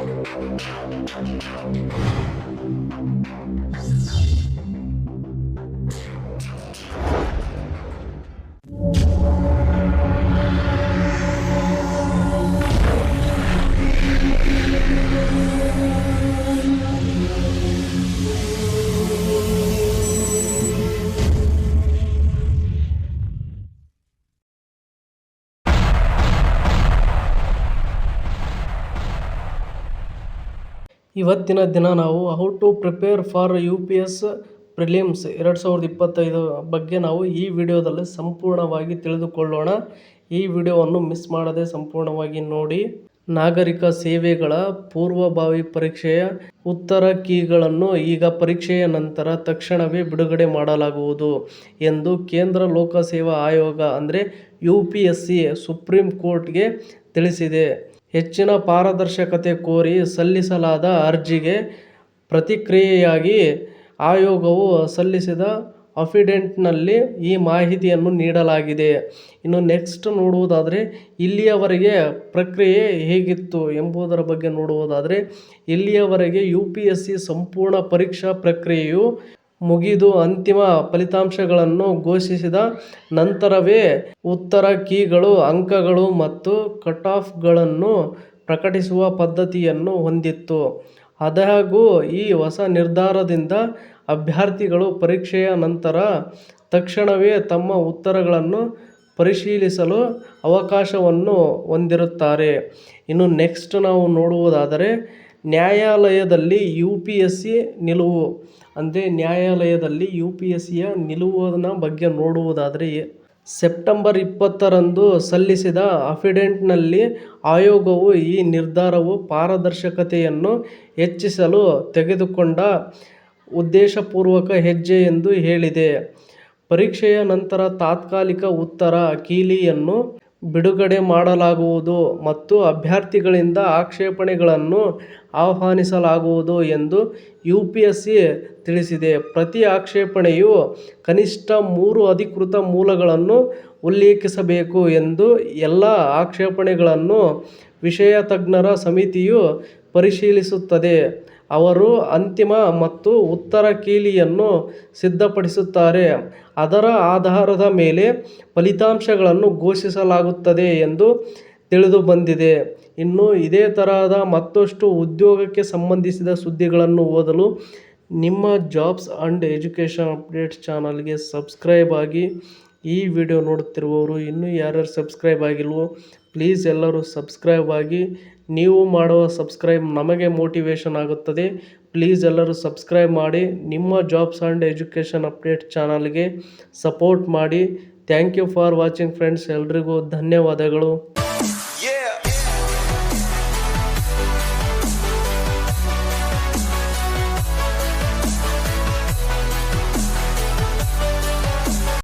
Thank you. ಇವತ್ತಿನ ದಿನ ನಾವು how to prepare for U P S prelims ಎರಡು ಸಾವಿರದ ಇಪ್ಪತ್ತೈದು ಬಗ್ಗೆ ನಾವು ಈ ವಿಡಿಯೋದಲ್ಲಿ ಸಂಪೂರ್ಣವಾಗಿ ತಿಳಿದುಕೊಳ್ಳೋಣ. ಈ ವಿಡಿಯೋವನ್ನು ಮಿಸ್ ಮಾಡದೆ ಸಂಪೂರ್ಣವಾಗಿ ನೋಡಿ. ನಾಗರಿಕ ಸೇವೆಗಳ ಪೂರ್ವಭಾವಿ ಪರೀಕ್ಷೆಯ ಉತ್ತರ ಕೀಗಳನ್ನು ಈಗ ಪರೀಕ್ಷೆಯ ನಂತರ ತಕ್ಷಣವೇ ಬಿಡುಗಡೆ ಮಾಡಲಾಗುವುದು ಎಂದು ಕೇಂದ್ರ ಲೋಕಸೇವಾ ಆಯೋಗ ಅಂದರೆ U P S C Supreme ಕೋರ್ಟ್ಗೆ ತಿಳಿಸಿದೆ. ಹೆಚ್ಚಿನ ಪಾರದರ್ಶಕತೆ ಕೋರಿ ಸಲ್ಲಿಸಲಾದ ಅರ್ಜಿಗೆ ಪ್ರತಿಕ್ರಿಯೆಯಾಗಿ ಆಯೋಗವು ಸಲ್ಲಿಸಿದ ಅಫಿಡೆಂಟ್ನಲ್ಲಿ ಈ ಮಾಹಿತಿಯನ್ನು ನೀಡಲಾಗಿದೆ. ಇನ್ನು ನೆಕ್ಸ್ಟ್ ನೋಡುವುದಾದರೆ, ಇಲ್ಲಿಯವರೆಗೆ ಪ್ರಕ್ರಿಯೆ ಹೇಗಿತ್ತು ಎಂಬುದರ ಬಗ್ಗೆ ನೋಡುವುದಾದರೆ, ಇಲ್ಲಿಯವರೆಗೆ ಯು ಪಿ ಎಸ್ ಸಿ ಸಂಪೂರ್ಣ ಪರೀಕ್ಷಾ ಪ್ರಕ್ರಿಯೆಯು ಮುಗಿದು ಅಂತಿಮ ಫಲಿತಾಂಶಗಳನ್ನು ಘೋಷಿಸಿದ ನಂತರವೇ ಉತ್ತರ ಕೀಗಳು, ಅಂಕಗಳು ಮತ್ತು ಕಟ್ ಆಫ್ಗಳನ್ನು ಪ್ರಕಟಿಸುವ ಪದ್ಧತಿಯನ್ನು ಹೊಂದಿತ್ತು. ಆದಾಗ್ಯೂ, ಈ ಹೊಸ ನಿರ್ಧಾರದಿಂದ ಅಭ್ಯರ್ಥಿಗಳು ಪರೀಕ್ಷೆಯ ನಂತರ ತಕ್ಷಣವೇ ತಮ್ಮ ಉತ್ತರಗಳನ್ನು ಪರಿಶೀಲಿಸಲು ಅವಕಾಶವನ್ನು ಹೊಂದಿರುತ್ತಾರೆ. ಇನ್ನು ನೆಕ್ಸ್ಟ್ ನಾವು ನೋಡುವುದಾದರೆ ನ್ಯಾಯಾಲಯದಲ್ಲಿ ಯು ಪಿ ಎಸ್ ಸಿ ನಿಲುವು. ಅಂದರೆ ನ್ಯಾಯಾಲಯದಲ್ಲಿ ಯು ಪಿ ಎಸ್ ಸಿಯ ನಿಲುವನ ಬಗ್ಗೆ ನೋಡುವುದಾದರೆ, ಸೆಪ್ಟೆಂಬರ್ ಇಪ್ಪತ್ತರಂದು ಸಲ್ಲಿಸಿದ ಅಫಿಡೆಂಟ್ನಲ್ಲಿ ಆಯೋಗವು ಈ ನಿರ್ಧಾರವು ಪಾರದರ್ಶಕತೆಯನ್ನು ಹೆಚ್ಚಿಸಲು ತೆಗೆದುಕೊಂಡ ಉದ್ದೇಶಪೂರ್ವಕ ಹೆಜ್ಜೆ ಎಂದು ಹೇಳಿದೆ. ಪರೀಕ್ಷೆಯ ನಂತರ ತಾತ್ಕಾಲಿಕ ಉತ್ತರ ಕೀಲಿಯನ್ನು ಬಿಡುಗಡೆ ಮಾಡಲಾಗುವುದು ಮತ್ತು ಅಭ್ಯರ್ಥಿಗಳಿಂದ ಆಕ್ಷೇಪಣೆಗಳನ್ನು ಆಹ್ವಾನಿಸಲಾಗುವುದು ಎಂದು ಯು ಪಿ ಎಸ್ ಸಿ ತಿಳಿಸಿದೆ. ಪ್ರತಿ ಆಕ್ಷೇಪಣೆಯು ಕನಿಷ್ಠ ಮೂರು ಅಧಿಕೃತ ಮೂಲಗಳನ್ನು ಉಲ್ಲೇಖಿಸಬೇಕು ಎಂದು ಎಲ್ಲ ಆಕ್ಷೇಪಣೆಗಳನ್ನು ವಿಷಯ ತಜ್ಞರ ಸಮಿತಿಯು ಪರಿಶೀಲಿಸುತ್ತದೆ. ಅವರು ಅಂತಿಮ ಮತ್ತು ಉತ್ತರ ಕೀಲಿಯನ್ನು ಸಿದ್ಧಪಡಿಸುತ್ತಾರೆ. ಅದರ ಆಧಾರದ ಮೇಲೆ ಫಲಿತಾಂಶಗಳನ್ನು ಘೋಷಿಸಲಾಗುತ್ತದೆ ಎಂದು ತಿಳಿದು ಬಂದಿದೆ ಇನ್ನು ಇದೇ ತರಹದ ಮತ್ತಷ್ಟು ಉದ್ಯೋಗಕ್ಕೆ ಸಂಬಂಧಿಸಿದ ಸುದ್ದಿಗಳನ್ನು ಓದಲು ನಿಮ್ಮ ಜಾಬ್ಸ್ ಆ್ಯಂಡ್ ಎಜುಕೇಷನ್ ಅಪ್ಡೇಟ್ಸ್ ಚಾನಲ್ಗೆ ಸಬ್ಸ್ಕ್ರೈಬ್ ಆಗಿ ಈ ವಿಡಿಯೋ ನೋಡುತ್ತಿರುವವರು ಇನ್ನೂ ಯಾರ್ಯಾರು ಸಬ್ಸ್ಕ್ರೈಬ್ ಆಗಿಲ್ವೋ, ಪ್ಲೀಸ್ ಎಲ್ಲರೂ ಸಬ್ಸ್ಕ್ರೈಬ್ ಆಗಿ. ನೀವು ಮಾಡುವ ಸಬ್ಸ್ಕ್ರೈಬ್ ನಮಗೆ ಮೋಟಿವೇಶನ್ ಆಗುತ್ತದೆ. ಪ್ಲೀಸ್ ಎಲ್ಲರೂ ಸಬ್ಸ್ಕ್ರೈಬ್ ಮಾಡಿ, ನಿಮ್ಮ ಜಾಬ್ಸ್ ಆ್ಯಂಡ್ ಎಜುಕೇಷನ್ ಅಪ್ಡೇಟ್ ಚಾನಲ್ಗೆ ಸಪೋರ್ಟ್ ಮಾಡಿ. Thank you for watching friends, ಎಲ್ರಿಗೂ ಧನ್ಯವಾದಗಳು.